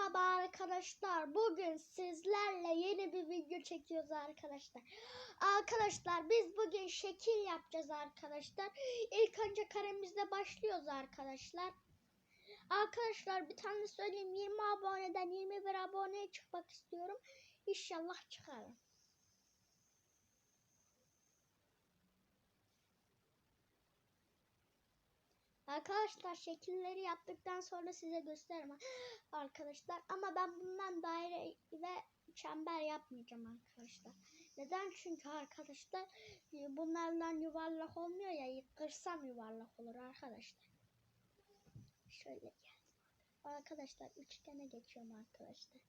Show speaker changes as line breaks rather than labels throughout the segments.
Merhaba arkadaşlar. Bugün sizlerle yeni bir video çekiyoruz arkadaşlar. Arkadaşlar biz bugün şekil yapacağız arkadaşlar. İlk önce karemizle başlıyoruz arkadaşlar. Arkadaşlar bir tane söyleyeyim 20 aboneden 21 aboneye çıkmak istiyorum. İnşallah çıkarım. Arkadaşlar şekilleri yaptıktan sonra size gösteririm arkadaşlar. Ama ben bundan daire ve çember yapmayacağım arkadaşlar. Neden? Çünkü arkadaşlar e, bunlardan yuvarlak olmuyor ya yıkırsam yuvarlak olur arkadaşlar. Şöyle gel. Arkadaşlar üçgene geçiyorum arkadaşlar.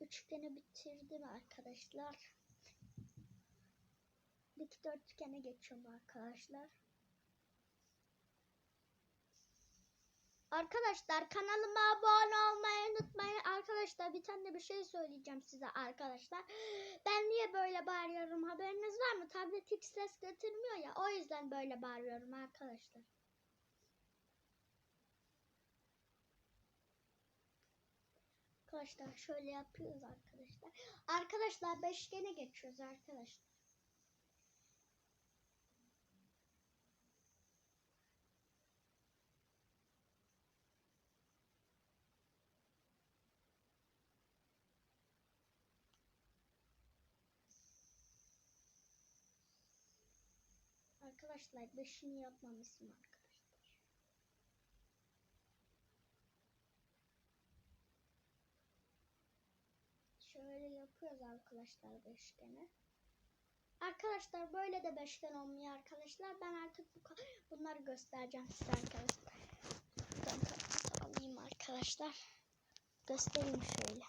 Üçgeni bitirdim arkadaşlar. Dikdörtgene geçiyorum arkadaşlar. Arkadaşlar kanalıma abone olmayı unutmayın. Arkadaşlar bir tane bir şey söyleyeceğim size arkadaşlar. Ben niye böyle bağırıyorum haberiniz var mı? Tablet hiç ses götürmüyor ya. O yüzden böyle bağırıyorum arkadaşlar. Arkadaşlar şöyle yapıyoruz arkadaşlar. Arkadaşlar beşgene geçiyoruz arkadaşlar. Arkadaşlar beşini yapmamışım arkadaşlar. Şöyle yapıyoruz arkadaşlar beşgeni. Arkadaşlar böyle de beşgen olmuyor arkadaşlar. Ben artık bu bunları göstereceğim size arkadaşlar. Tahtası alayım arkadaşlar. Göstereyim şöyle.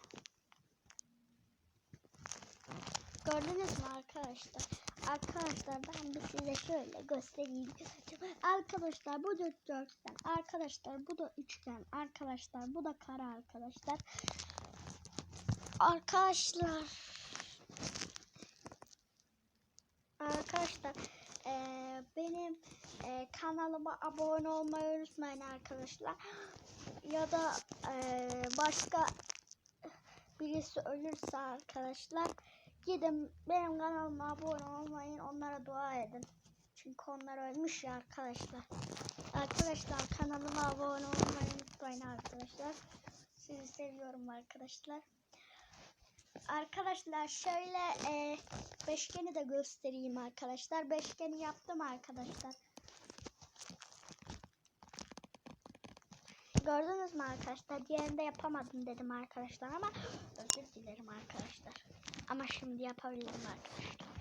Gördünüz mü arkadaşlar? Arkadaşlar ben bir size şöyle göstereyim. Arkadaşlar bu da dörtgen. Arkadaşlar bu da üçgen. Arkadaşlar bu da kare arkadaşlar. Arkadaşlar. Arkadaşlar eee, benim eee, kanalıma abone olmayı unutmayın arkadaşlar. Ya da eee, başka birisi ölürse arkadaşlar gidin benim kanalıma abone olmayın onlara dua edin. Çünkü onlar ölmüş ya arkadaşlar. Arkadaşlar kanalıma abone olmayı unutmayın arkadaşlar. Sizi seviyorum arkadaşlar. Arkadaşlar şöyle e, beşgeni de göstereyim arkadaşlar. Beşgeni yaptım arkadaşlar. Gördünüz mü arkadaşlar? Diğerinde yapamadım dedim arkadaşlar ama özür dilerim arkadaşlar. Ama şimdi yapabilirim arkadaşlar.